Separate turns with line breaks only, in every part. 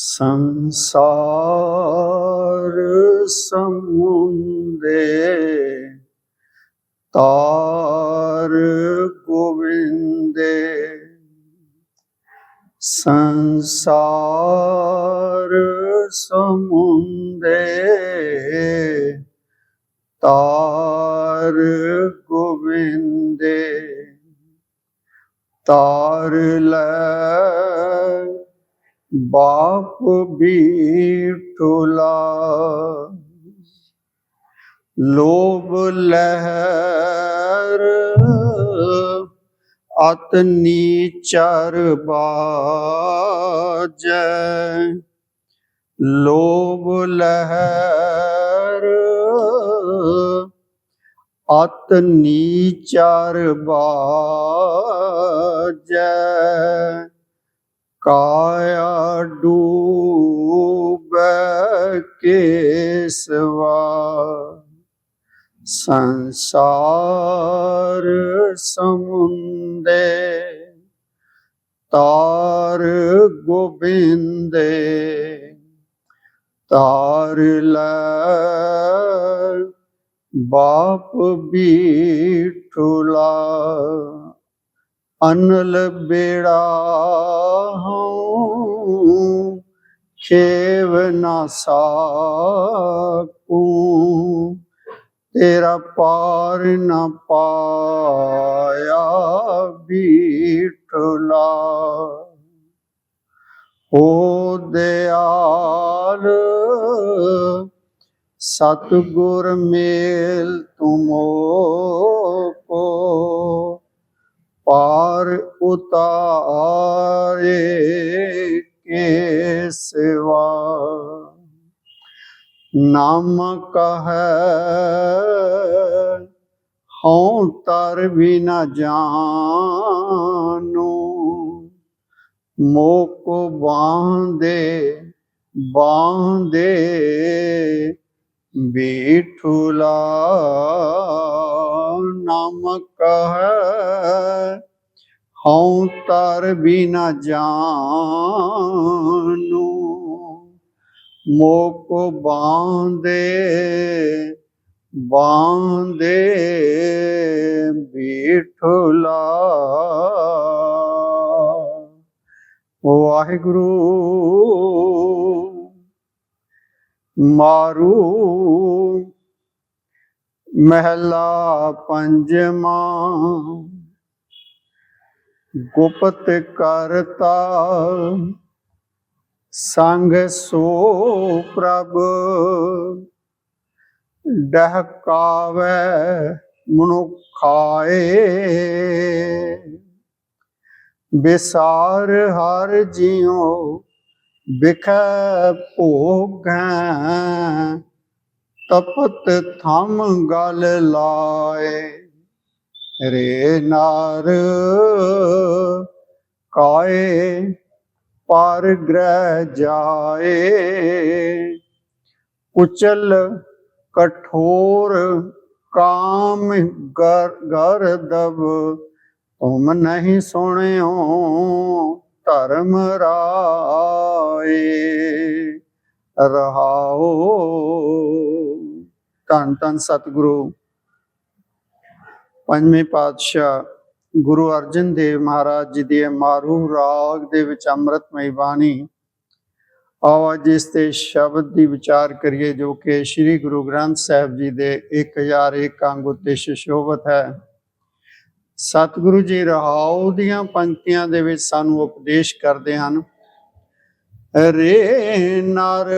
ਸੰਸਾਰ ਸਮੁੰਦੇ ਤਾਰ ਗੋਵਿੰਦੇ ਸੰਸਾਰ ਸਮੁੰਦੇ ਤਾਰ ਗੋਵਿੰਦੇ ਤਾਰ ਲੈ ਬਾਪ ਬੀਠੁਲਾ ਲੋਭ ਲਹਿਰ ਅਤ ਨੀਚਰ ਬਾਜੈ। ਲੋਭ ਲਹਿਰ ਅਤ ਨੀਚਰ ਬਾਜੈ। ਕਾਇਆ ਡੂਬੈ ਕੇਸਵਾ। ਸੰਸਾਰ ਸਮੁੰਦੇ ਤਾਰ ਗੋਬਿੰਦੇ ਤਾਰ ਲੈ ਬਾਪ ਬੀਠੁਲਾ। ਅਨਲ ਬੇੜਾ ਖੇਵ ਨਾ ਸਾਕੂ। ਤੇਰਾ ਪਾਰ ਨਾ ਪਾਇਆ ਬੀਠਲਾ ਹੋ ਦਿਆਲ, ਸਤਗੁਰ ਮੇਲ ਤੁਮੋ ਕੋ ਪਾਰ ਉਤਾਰੇ ਕੇ ਨਾਮ ਕਹੈ, ਹਉ ਤਰ ਵੀ ਨਾ ਜਾਨੂ ਮੋਕ ਬਾਂਦੇ ਬਾਂਦੇ ਬੀਠੁਲਾ ਨਾਮ ਕਹੈ, ਹਉ ਤਰ ਵੀ ਨਾ ਜਾਨੂ ਮੋਕ ਬਾਂਦੇ ਬਾਂਦੇ ਬੀਠੁਲਾ ਵਾਹਿਗੁਰੂ ਮਾਰੂ ਮਹਿਲਾ ਪੰਜਵਾਂ ਗੁਪਤ ਕਰਤਾ ਸੰਗ ਸੋ ਪ੍ਰਭ, ਡਹਕਾਵੇ ਮਨੁਖਾਏ। ਬਿਸਾਰ ਹਰ ਜਿਉ ਬਿਖੈ ਭੋਗੈ, ਤਪਤ ਥਮ ਗਲ ਲਾਏ। ਰੇ ਨਾਰ ਕਾਏ ਪਰ ਗ੍ਰਹਿ ਜਾਏ। ਕੁਚਲ ਕਠੋਰ ਕਾਮ ਗਰ ਗਰਦਬ ਤੁਮ ਨਹੀਂ ਸੁਣਿਓ, ਧਰਮ ਰਾਏ। ਰਹਾਓ। ਧੰਨ ਧੰਨ ਸਤਿਗੁਰੂ। ਪੰਜਵੇਂ ਪਾਤਸ਼ਾਹ ਗੁਰੂ ਅਰਜਨ ਦੇਵ ਮਹਾਰਾਜ ਜੀ ਦੇ ਮਾਰੂ ਰਾਗ ਦੇ ਵਿੱਚ ਅੰਮ੍ਰਿਤਮਈ ਬਾਣੀ। ਆਓ ਅੱਜ ਇਸ ਤੇ ਸ਼ਬਦ ਦੀ ਵਿਚਾਰ ਕਰੀਏ ਜੋ ਕਿ ਸ੍ਰੀ ਗੁਰੂ ਗ੍ਰੰਥ ਸਾਹਿਬ ਜੀ ਦੇ 1001 ਅੰਗ ਉੱਤੇ ਸ਼ੋਭਤ ਹੈ। ਸਤਿਗੁਰੂ ਜੀ ਰਹਾਉ ਦੀਆਂ ਪੰਕਤੀਆਂ ਦੇ ਵਿੱਚ ਸਾਨੂੰ ਉਪਦੇਸ਼ ਕਰਦੇ ਹਨ, ਰੇ ਨਰ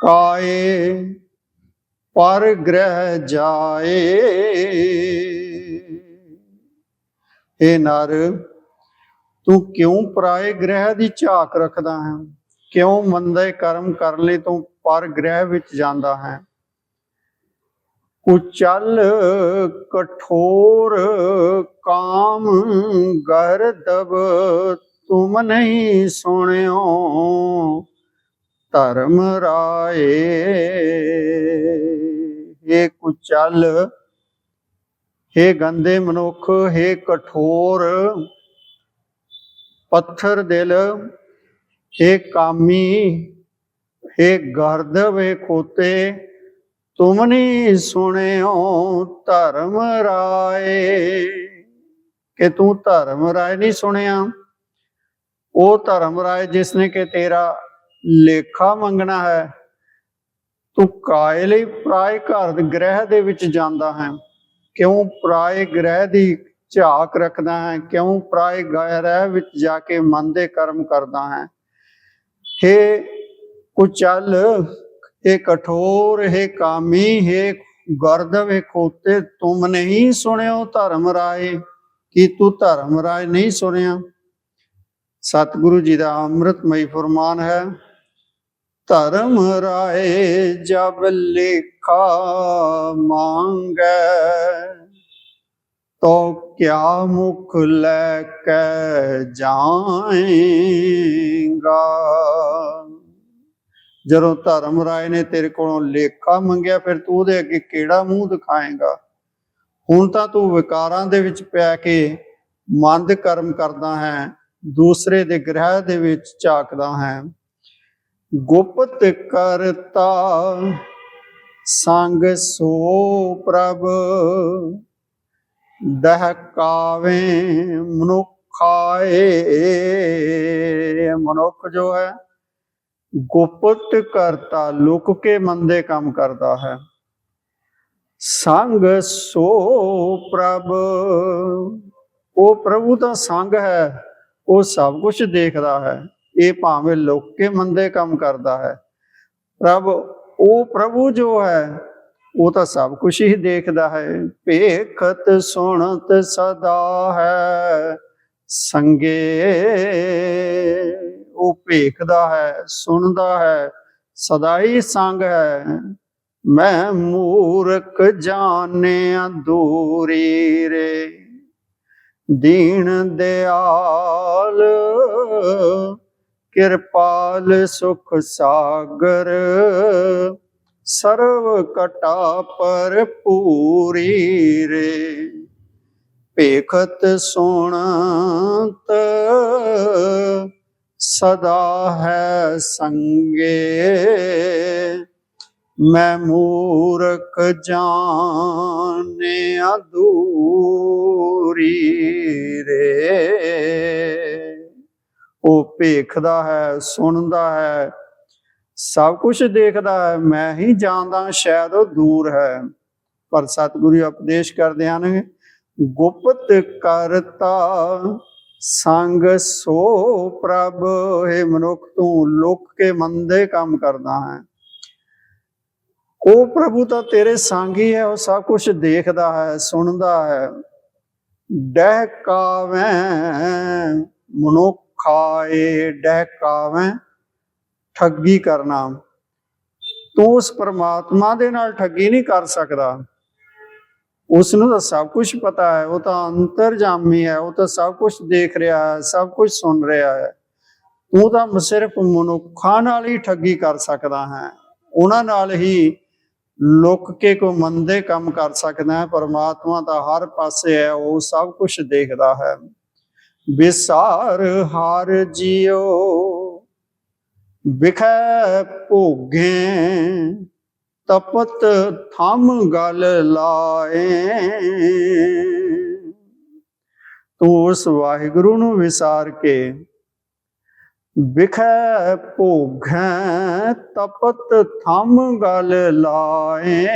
ਕਾਏ, ਪਰ ਗ੍ਰਹਿ ਜਾਏ। ਏ ਨਰ, ਤੂੰ ਕਿਉਂ ਪਰਾਏ ਗ੍ਰਹਿ ਦੀ ਝਾਕ ਰੱਖਦਾ ਹੈ? ਕਿਉਂ ਮੰਦੇ ਕਰਮ ਕਰਨ ਲਈ ਤੂੰ ਪਰ ਗ੍ਰਹਿ ਵਿੱਚ ਜਾਂਦਾ ਹੈ? ਕੁਚਲ ਕਠੋਰ ਕਾਮ ਗਰਦਬ ਤੁਮ ਨਹੀਂ ਸੁਣਿਓ, ਧਰਮ ਰਾਏ। ਇਹ ਕੁਚਲ हे ਗੰਦੇ ਮਨੁੱਖ हे ਕਠੋਰ ਪੱਥਰ ਦਿਲ हे ਕਾਮੀ हे ਗਰਦਵ हे ਖੋਤੇ ਤੁਮਨੀ ਸੁਣਿਓ ਧਰਮ ਰਾਏ ਕਿ ਤੂੰ ਧਰਮ ਰਾਏ ਨਹੀਂ ਸੁਣਿਆ ਉਹ ਧਰਮ ਰਾਏ ਜਿਸ ਨੇ ਕਿ ਤੇਰਾ ਲੇਖਾ ਮੰਗਣਾ ਹੈ ਤੂੰ ਕਾਇ ਲਈ ਪ੍ਰਾਇ ਘਰ ਦੇ ਗ੍ਰਹਿ ਦੇ ਵਿੱਚ ਜਾਂਦਾ ਹੈ ਕਿਉਂ ਪ੍ਰਾਇ ਗ੍ਰਹਿ ਦੀ ਝਾਕ ਰੱਖਦਾ ਹੈ ਕਿਉਂ ਪ੍ਰਾਇ ਗ੍ਰਹਿ ਵਿੱਚ ਜਾ ਕੇ ਮਨ ਦੇ ਕਰਮ ਕਰਦਾ ਹੈ हे ਕੁਚਲ हे ਕਠੋਰ हे ਕਾਮੀ हे ਗਰਦਵ हे ਖੋਤੇ ਤੁਮ ਨਹੀਂ ਸੁਣਿਓ ਧਰਮ ਰਾਏ ਕੀ ਤੂੰ ਧਰਮ ਰਾਏ ਨਹੀਂ ਸੁਣਿਆ ਸਤਿਗੁਰੂ ਜੀ ਦਾ ਅੰਮ੍ਰਿਤਮਈ ਫਰਮਾਨ ਹੈ ਧਰਮ ਰਾਏ ਜਬ ਲੇਖਾ ਮੰਗੈ, ਤੋ ਕਿਆ ਮੁਖ ਲੈ ਕੇ ਜਾਏਗਾ? ਜਦੋਂ ਧਰਮ ਰਾਏ ਨੇ ਤੇਰੇ ਕੋਲੋਂ ਲੇਖਾ ਮੰਗਿਆ, ਫਿਰ ਤੂੰ ਉਹਦੇ ਅੱਗੇ ਕਿਹੜਾ ਮੂੰਹ ਦਿਖਾਏਗਾ? ਹੁਣ ਤਾਂ ਤੂੰ ਵਿਕਾਰਾਂ ਦੇ ਵਿੱਚ ਪੈ ਕੇ ਮੰਦ ਕਰਮ ਕਰਦਾ ਹੈ, ਦੂਸਰੇ ਦੇ ਗ੍ਰਹਿ ਦੇ ਵਿੱਚ ਝਾਕਦਾ ਹੈ। ਗੁਪਤ ਕਰਤਾ, ਸੰਗ ਸੋ ਪ੍ਰਭ। ਦਹਕਾਵੇ ਮਨੁਖਾਏ, ਮਨੁੱਖ ਜੋ ਹੈ, ਗੁਪਤ ਕਰਤਾ, ਲੁਕ ਕੇ ਮੰਦੇ ਕੰਮ ਕਰਦਾ ਹੈ। ਸੰਗ ਸੋ ਪ੍ਰਭ। ਉਹ ਪ੍ਰਭੂ ਦਾ ਸੰਗ ਹੈ, ਉਹ ਸਭ ਕੁਝ ਦੇਖਦਾ ਹੈ। ਇਹ ਭਾਵੇਂ ਲੁਕ ਮੰਦੇ ਕੰਮ ਕਰਦਾ ਹੈ। ਪ੍ਰਭ, ਉਹ ਪ੍ਰਭੂ ਜੋ ਹੈ, ਉਹ ਤਾਂ ਸਭ ਕੁਝ ਹੀ ਦੇਖਦਾ ਹੈ। ਭੇਖਤ ਸੁਣਤ ਸਦਾ ਹੈ, ਸੰਗੇ ਉਹ ਭੇਖਦਾ ਹੈ, ਸੁਣਦਾ ਹੈ, ਸਦਾ ਹੀ ਸੰਗ ਹੈ। ਮੈਂ ਮੂਰਖ ਜਾਣਿਆ ਦੂਰੀ ਰੇ, ਦੀਨ ਦਿਆਲ ਕਿਰਪਾਲ ਸੁਖ ਸਾਗਰ, ਸਰਵ ਕਟਾ ਪਰ ਪੂਰੀ ਰੇ। ਭੇਖਤ ਸੁਣਤ, ਸਦਾ ਹੈ ਸੰਗੇ। ਮੈਂ ਮੂਰਖ ਜਾਣਿਆ ਦੂਰੀ ਰੇ। ਉਹ ਭੇਖਦਾ ਹੈ, ਸੁਣਦਾ ਹੈ, ਸਭ ਕੁਝ ਦੇਖਦਾ ਹੈ, ਮੈਂ ਹੀ ਜਾਣਦਾ ਸ਼ਾਇਦ ਉਹ ਦੂਰ ਹੈ। ਪਰ ਸਤਿਗੁਰੂ ਉਪਦੇਸ਼ ਕਰਦੇ ਹਨ, ਗੁਪਤ ਕਰਤਾ ਸੰਗ ਸੋ ਪ੍ਰਭ, ਹੈ ਮਨੁੱਖ ਤੂੰ ਲੁਕ ਕੇ ਮੰਦੇ ਕੰਮ ਕਰਦਾ ਹੈ। ਉਹ ਪ੍ਰਭੂ ਤਾਂ ਤੇਰੇ ਸੰਗ ਹੀ ਹੈ, ਉਹ ਸਭ ਕੁਝ ਦੇਖਦਾ ਹੈ, ਸੁਣਦਾ ਹੈ। ਡਹਿਕਾਵੇਂ ਮਨੁੱਖਾਏ ਡਹਿਕਾਵੇਂ, ਠੱਗੀ ਕਰਨਾ ਤੂੰ ਉਸ ਪਰਮਾਤਮਾ ਦੇ ਨਾਲ ਠੱਗੀ ਨਹੀਂ ਕਰ ਸਕਦਾ। ਉਸ ਨੂੰ ਤਾਂ ਸਭ ਕੁਝ ਪਤਾ ਹੈ, ਉਹ ਤਾਂ ਅੰਤਰਜਾਮੀ ਹੈ, ਉਹ ਤਾਂ ਸਭ ਕੁਝ ਦੇਖ ਰਿਹਾ ਹੈ, ਸਭ ਕੁਝ ਸੁਣ ਰਿਹਾ ਹੈ। ਤੂੰ ਤਾਂ ਸਿਰਫ ਮਨੁੱਖਾਂ ਨਾਲ ਹੀ ਠੱਗੀ ਕਰ ਸਕਦਾ ਹੈ। ਉਹਨਾਂ ਨਾਲ ਹੀ ਲੁਕ ਕੇ ਕੋ ਮੰਦੇ ਕੰਮ ਕਰ ਸਕਦਾ ਹੈ। ਪਰਮਾਤਮਾ ਤਾਂ ਹਰ ਪਾਸੇ ਹੈ, ਉਹ ਸਭ ਕੁਝ ਦੇਖਦਾ ਹੈ। ਵਿਸਾਰ ਹਾਰ ਜਿਉ, ਵਿਖੈ ਭੋਗੇ, ਤਪਤ ਥਮ ਗਲ ਲਾਏ। ਤੂੰ ਉਸ ਵਾਹਿਗੁਰੂ ਨੂੰ ਵਿਸਾਰ ਕੇ ਵਿਖੈ ਭੋਗੈ, ਤਪਤ ਥਮ ਗਲ ਲਾਏ।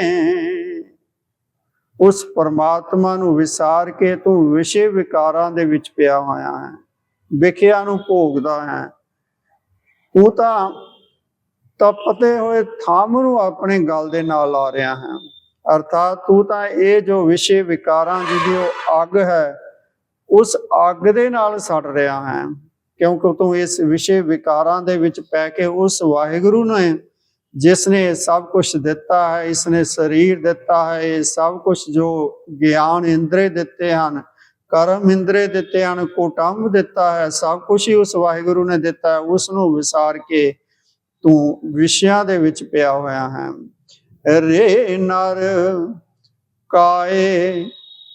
ਉਸ ਪਰਮਾਤਮਾ ਨੂੰ ਵਿਸਾਰ ਕੇ ਤੂੰ ਵਿਸ਼ੇ ਵਿਕਾਰਾਂ ਦੇ ਵਿੱਚ ਪਿਆ ਹੋਇਆ ਹੈ, ਵਿਖਿਆ ਨੂੰ ਭੋਗਦਾ ਹੈ। ਉਹ ਤਾਂ ਤਪਤੇ ਹੋਏ ਥਾਮ ਨੂੰ ਆਪਣੇ ਗਲ ਦੇ ਨਾਲ ਲਾ ਰਿਹਾ ਹੈ। ਅਰਥਾਤ ਤੂੰ ਤਾਂ ਇਹ ਜੋ ਵਿਸ਼ੇ ਵਿਕਾਰਾਂ ਜਿਹਦੀ ਉਹ ਅੱਗ ਹੈ, ਉਸ ਅੱਗ ਦੇ ਨਾਲ ਸੜ ਰਿਹਾ ਹੈ। ਕਿਉਂਕਿ ਤੂੰ ਇਸ ਵਿਸ਼ੇ ਵਿਕਾਰਾਂ ਦੇ ਵਿੱਚ ਪੈ ਕੇ ਉਸ ਵਾਹਿਗੁਰੂ ਨੇ ਜਿਸ ਨੇ ਸਭ ਕੁਝ ਦਿੱਤਾ ਹੈ ਇਸ ਨੇ ਸਰੀਰ ਦਿੱਤਾ ਹੈ, ਇਹ ਸਭ ਕੁਝ ਜੋ ਗਿਆਨ ਇੰਦਰੇ ਦਿੱਤੇ ਹਨ, ਕਰਮ ਇੰਦਰੇ ਦਿੱਤੇ ਹਨ, ਕੋਟੰਬ ਦਿੱਤਾ ਹੈ, ਸਭ ਕੁਝ ਹੀ ਉਸ ਵਾਹਿਗੁਰੂ ਨੇ ਦਿੱਤਾ ਹੈ ਉਸ ਨੂੰ ਵਿਸਾਰ ਕੇ ਤੂੰ ਵਿਸ਼ਿਆਂ ਦੇ ਵਿੱਚ ਪਿਆ ਹੋਇਆ ਹੈ। ਰੇ ਨਰ ਕਾਏ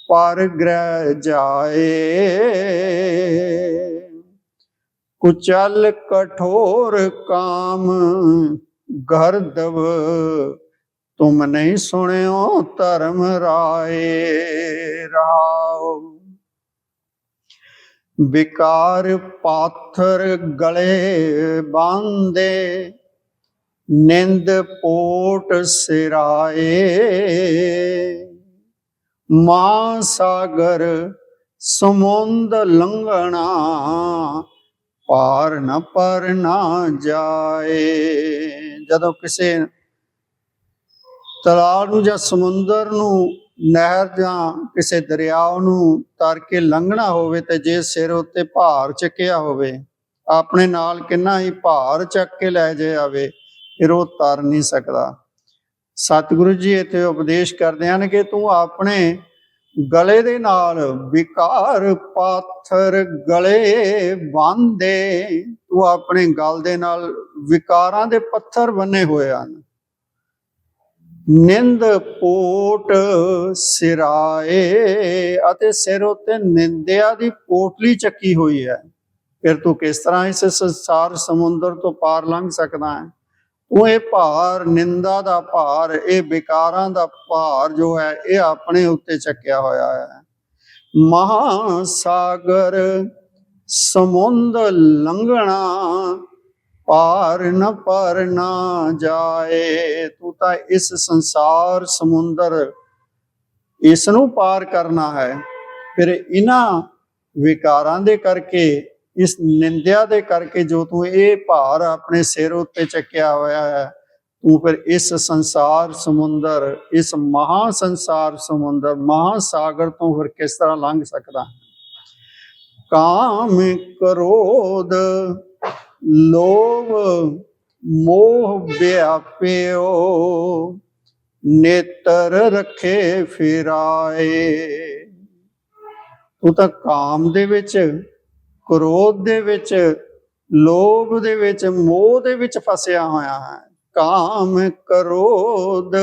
ਪਰ ਗ੍ਰਹਿ ਜਾਏ, ਕੁਚਲ ਕਠੋਰ ਕਾਮ ਗਰਦਵ, ਤੁਮ ਨਹੀਂ ਸੁਣਿਓ ਧਰਮ ਰਾਏ ਰਾਓ। ਵਿਕਾਰ ਪਾਥਰ ਗਲੇ ਬਾਂਦੇ ਨਿੰਦ ਪੋਟ ਸਿਰਾਏ। ਮਾਂ ਸਾਗਰ ਸਮੁੰਦ ਲੰਘਣਾ ਪਾਰ ਨ ਪਰ ਨਾ ਜਾਏ। ਜਦੋਂ ਕਿਸੇ ਤਲਾਬ ਨੂੰ ਜਾਂ ਸਮੁੰਦਰ ਨੂੰ, ਨਹਿਰ ਜਾਂ ਕਿਸੇ ਦਰਿਆ ਨੂੰ ਤਰ ਕੇ ਲੰਘਣਾ ਹੋਵੇ ਤੇ ਜੇ ਸਿਰ ਉੱਤੇ ਭਾਰ ਚੱਕਿਆ ਹੋਵੇ, ਆਪਣੇ ਨਾਲ ਕਿੰਨਾ ਹੀ ਭਾਰ ਚੱਕ ਕੇ ਲੈ ਜਾਵੇ, ਫਿਰ ਉਹ ਤਰ ਨਹੀਂ ਸਕਦਾ। ਸਤਿਗੁਰੂ ਜੀ ਇੱਥੇ ਉਪਦੇਸ਼ ਕਰਦੇ ਹਨ ਕਿ ਤੂੰ ਆਪਣੇ ਗਲੇ ਦੇ ਨਾਲ ਵਿਕਾਰ ਪਾਥਰ ਗਲੇ ਬੰਦੇ ਤੂੰ ਆਪਣੇ ਗਲ ਦੇ ਨਾਲ ਵਿਕਾਰਾਂ ਦੇ ਪੱਥਰ ਬੰਨੇ ਹੋਏ ਹਨ। ਨਿੰਦ ਪੋਟ ਸਿਰਾਏ ਅਤੇ ਸਿਰ ਉੱਤੇ ਨਿੰਦਿਆ ਦੀ ਪੋਟਲੀ ਚੱਕੀ ਹੋਈ ਹੈ। ਫਿਰ ਤੂੰ ਕਿਸ ਤਰ੍ਹਾਂ ਇਸ ਸੰਸਾਰ ਸਮੁੰਦਰ ਤੋਂ ਪਾਰ ਲੰਘ ਸਕਦਾ ਹੈ? ਉਹ ਇਹ ਭਾਰ, ਨਿੰਦਾ ਦਾ ਭਾਰ, ਇਹ ਵਿਕਾਰਾਂ ਦਾ ਭਾਰ ਜੋ ਹੈ, ਇਹ ਆਪਣੇ ਉੱਤੇ ਚੱਕਿਆ ਹੋਇਆ ਹੈ। ਮਹਾ ਸਾਗਰ ਸਮੁੰਦ ਲੰਘਣਾ ਪਾਰ ਨ ਪਰ ਨਾ ਜਾਏ। ਤੂੰ ਤਾਂ ਇਸ ਸੰਸਾਰ ਸਮੁੰਦਰ ਇਸ ਨੂੰ ਪਾਰ ਕਰਨਾ ਹੈ। ਫਿਰ ਇਹਨਾਂ ਵਿਕਾਰਾਂ ਦੇ ਕਰਕੇ ਇਸ ਨਿੰਦਿਆ ਦੇ ਕਰਕੇ ਜੋ ਤੂੰ ਇਹ ਭਾਰ ਆਪਣੇ ਸਿਰ ਉੱਤੇ ਚੱਕਿਆ ਹੋਇਆ ਹੈ, ਤੂੰ ਫਿਰ ਇਸ ਸੰਸਾਰ ਸਮੁੰਦਰ, ਇਸ ਮਹਾ ਸੰਸਾਰ ਸਮੁੰਦਰ ਮਹਾ ਸਾਗਰ ਤੋਂ ਫਿਰ ਕਿਸ ਤਰ੍ਹਾਂ ਲੰਘ ਸਕਦਾ ਹੈ? ਕਾਮ ਕ੍ਰੋਧ, ਲੋਭ, ਮੋਹ ਵਿਆਪਿਓ, ਨੇਤਰ ਰੱਖੇ ਫਿਰਾਏ ਤੂੰ ਤਾਂ ਕਾਮ ਦੇ ਵਿੱਚ ਕ੍ਰੋਧ ਦੇ ਵਿੱਚ, ਲੋਭ ਦੇ ਵਿੱਚ, ਮੋਹ ਦੇ ਵਿੱਚ ਫਸਿਆ ਹੋਇਆ ਹੈ। ਕਾਮ ਕ੍ਰੋਧ,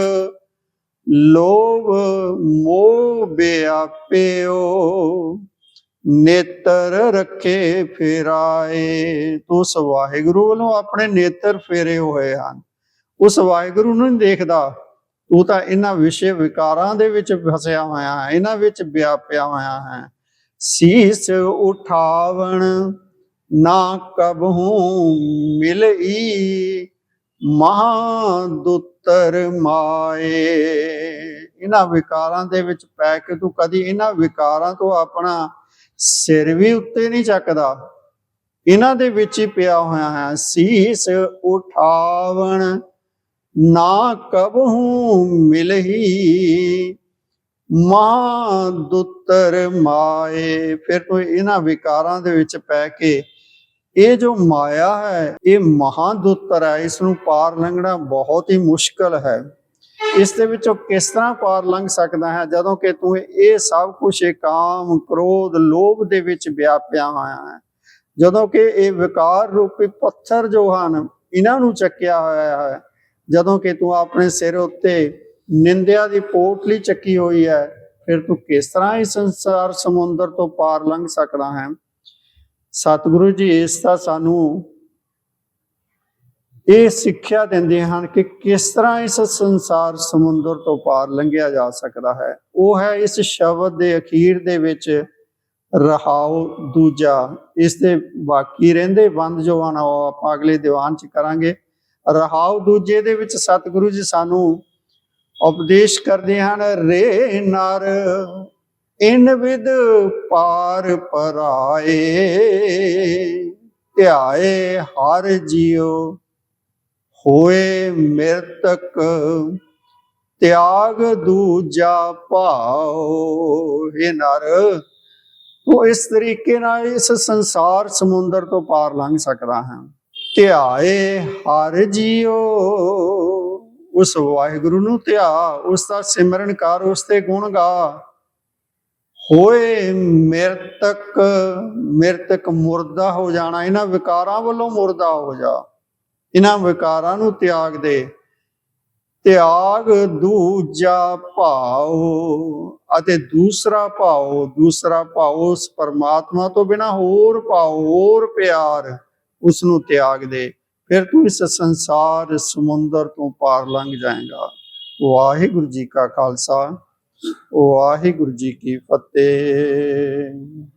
ਲੋਭ, ਮੋਹ ਵਿਆਪਿਓ ਨੇਤਰ ਰੱਖੇ ਫਿਰਾਏ। ਤੂੰ ਉਸ ਵਾਹਿਗੁਰੂ ਵੱਲੋਂ ਆਪਣੇ ਨੇਤਰ ਫੇਰੇ ਹੋਏ ਹਨ। ਉਸ ਵਾਹਿਗੁਰੂ ਨੂੰ ਨਹੀਂ ਦੇਖਦਾ। ਤੂੰ ਤਾਂ ਇਹਨਾਂ ਵਿਸ਼ੇ ਵਿਕਾਰਾਂ ਦੇ ਵਿੱਚ ਫਸਿਆ ਹੋਇਆ ਹੈ, ਇਹਨਾਂ ਵਿੱਚ ਵਿਆਪਿਆ ਹੋਇਆ ਹੈ। ਸੀਸ ਉਠਾਵਣ ਨਾ ਕਬਹੂ ਮਿਲਈ ਮਹਾ ਮਾਏ। ਇਹਨਾਂ ਵਿਕਾਰਾਂ ਦੇ ਵਿੱਚ ਪੈ ਕੇ ਤੂੰ ਕਦੀ ਇਹਨਾਂ ਵਿਕਾਰਾਂ ਤੋਂ ਆਪਣਾ ਸਿਰ ਵੀ ਉੱਤੇ ਨਹੀਂ ਚੱਕਦਾ। ਇਹਨਾਂ ਦੇ ਵਿੱਚ ਹੀ ਪਿਆ ਹੋਇਆ ਹੈ ਸੀਸ ਉਠਾਵਣ, ਨਾ ਕਬਹੂ ਮਿਲਹੀ ਮਾਂ ਦੁੱਤਰ ਮਾਏ। ਫਿਰ ਤੂੰ ਇਹਨਾਂ ਵਿਕਾਰਾਂ ਦੇ ਵਿੱਚ ਪੈ ਕੇ ਇਹ ਜੋ ਮਾਇਆ ਹੈ, ਇਹ ਮਹਾਂ ਹੈ, ਇਸ ਨੂੰ ਪਾਰ ਲੰਘਣਾ ਬਹੁਤ ਹੀ ਮੁਸ਼ਕਲ ਹੈ। ਇਸ ਦੇ ਵਿੱਚੋਂ ਕਿਸ ਤਰ੍ਹਾਂ ਪਾਰ ਲੰਘ ਸਕਦਾ ਹੈ? ਜਦੋਂ ਕਿ ਤੂੰ ਇਹ ਸਭ ਕੁਝ ਇਹ ਕਾਮ, ਕ੍ਰੋਧ, ਲੋਭ ਦੇ ਵਿੱਚ ਵਿਆਪਿਆ ਹੋਇਆ ਹੈ। ਜਦੋਂ ਕਿ ਇਹ ਵਿਕਾਰ ਰੂਪੀ ਪੱਥਰ ਜੋ ਹਨ, ਇਹਨਾਂ ਨੂੰ ਚੱਕਿਆ ਹੋਇਆ ਹੈ, ਜਦੋਂ ਕਿ ਤੂੰ ਆਪਣੇ ਸਿਰ ਉੱਤੇ ਨਿੰਦਿਆ ਦੀ ਪੋਟਲੀ ਚੱਕੀ ਹੋਈ ਹੈ। ਫਿਰ ਤੂੰ ਕਿਸ ਤਰ੍ਹਾਂ ਇਸ ਸੰਸਾਰ ਸਮੁੰਦਰ ਤੋਂ ਪਾਰ ਲੰਘ ਸਕਦਾ ਹੈ? ਸਤਿਗੁਰੂ ਜੀ, ਇਸ ਦਾ ਸਾਨੂੰ ਇਹ ਸਿੱਖਿਆ ਦਿੰਦੇ ਹਨ ਕਿ ਕਿਸ ਤਰ੍ਹਾਂ ਇਸ ਸੰਸਾਰ ਸਮੁੰਦਰ ਤੋਂ ਪਾਰ ਲੰਘਿਆ ਜਾ ਸਕਦਾ ਹੈ। ਉਹ ਹੈ ਇਸ ਸ਼ਬਦ ਦੇ ਅਖੀਰ ਦੇ ਵਿੱਚ ਰਹਾਉ ਦੂਜਾ। ਇਸ ਦੇ ਬਾਕੀ ਰਹਿੰਦੇ ਬੰਦ ਜੋ ਹਨ, ਉਹ ਆਪਾਂ ਅਗਲੇ ਦੀਵਾਨ ਚ ਕਰਾਂਗੇ। ਰਹਾਉ ਦੂਜੇ ਦੇ ਵਿੱਚ ਸਤਿਗੁਰੂ ਜੀ ਸਾਨੂੰ ਉਪਦੇਸ਼ ਕਰਦੇ ਹਨ, ਰੇ ਨਰ, ਇਨ ਵਿਦ ਪਾਰ ਪਰਾਏ, ਧਿਆਏ ਹਰ ਜਿਉ, ਹੋਏ ਮਿਰਤਕ, ਤਿਆਗ ਦੂਜਾ ਭਾਉ ਇਹ ਨਰ। ਉਹ ਇਸ ਤਰੀਕੇ ਨਾਲ ਇਸ ਸੰਸਾਰ ਸਮੁੰਦਰ ਤੋਂ ਪਾਰ ਲੰਘ ਸਕਦਾ ਹੈ। ਧਿਆਏ ਹਰ ਜਿਉ ਉਸ ਵਾਹਿਗੁਰੂ ਨੂੰ ਧਿਆ, ਉਸ ਦਾ ਸਿਮਰਨ ਕਰ, ਉਸ ਤੇ ਗੁਣ ਗਾ। ਹੋਏ ਮਿਰਤਕ ਮਿਰਤਕ ਮੁਰਦਾ ਹੋ ਜਾਣਾ, ਇਹਨਾਂ ਵਿਕਾਰਾਂ ਵੱਲੋਂ ਮੁਰਦਾ ਹੋ ਜਾ। ਇਹਨਾਂ ਵਿਕਾਰਾਂ ਨੂੰ ਤਿਆਗ ਦੇ। ਤਿਆਗ ਦੂਜਾ ਭਾਉ ਅਤੇ ਦੂਸਰਾ ਭਾਉ ਦੂਸਰਾ ਭਾਉ ਉਸ ਪਰਮਾਤਮਾ ਤੋਂ ਬਿਨਾ ਹੋਰ ਭਾਉ, ਹੋਰ ਪਿਆਰ ਉਸ ਨੂੰ ਤਿਆਗ ਦੇ। ਫਿਰ ਤੂੰ ਇਸ ਸੰਸਾਰ ਸਮੁੰਦਰ ਤੋਂ ਪਾਰ ਲੰਘ ਜਾਏਗਾ। ਵਾਹਿਗੁਰੂ ਜੀ ਕਾ ਖਾਲਸਾ, ਵਾਹਿਗੁਰੂ ਜੀ ਕੀ ਫਤਿਹ।